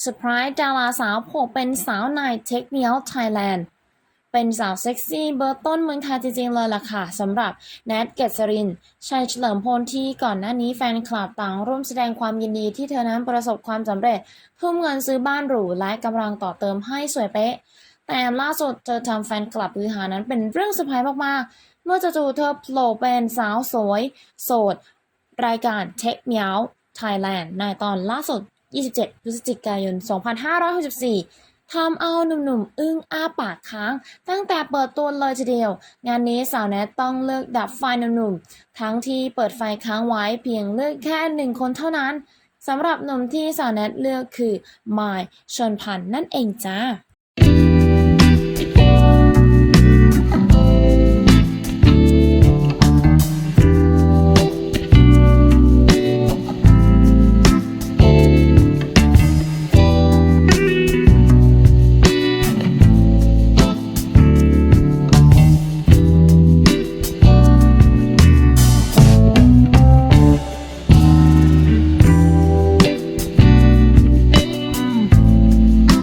เซอร์ไพรส์ดาราสาวโผล่เป็นสาวในเทคเนียลไทยแลนด์ เป็นสาวเซ็กซี่เบอร์ต้นเมืองไทยจริงๆเลยล่ะค่ะสำหรับแนทเกษริน ชัยเฉลิมพลที่ก่อนหน้านี้แฟนคลับต่างร่วมแสดงความยินดีที่เธอนั้นประสบความสำเร็จทุ่มเงินซื้อบ้านหรูและกำลังต่อเติมให้สวยเป๊ะ แต่ล่าสุดเธอทำแฟนคลับฮือฮานั้นเป็นเรื่องเซอร์ไพรส์มากๆ เมื่อจู่ๆเธอโผล่เป็นสาวสวย โสด รายการ Take Me Out Thailand ในตอนล่าสุด 27 พฤศจิกายน 2564 ทำเอาหนุ่มๆ อึ้งอ้าปากค้าง ตั้งแต่เปิดตัวเลยทีเดียว งานนี้สาวแนทต้องเลือกดับไฟหนุ่มๆ ทั้งที่เปิดไฟค้างไว้เพียงเลือกแค่หนึ่งคนเท่านั้นสำหรับหนุ่มที่สาวแนทเลือกคือมายชนพันธ์นั่นเองจ้า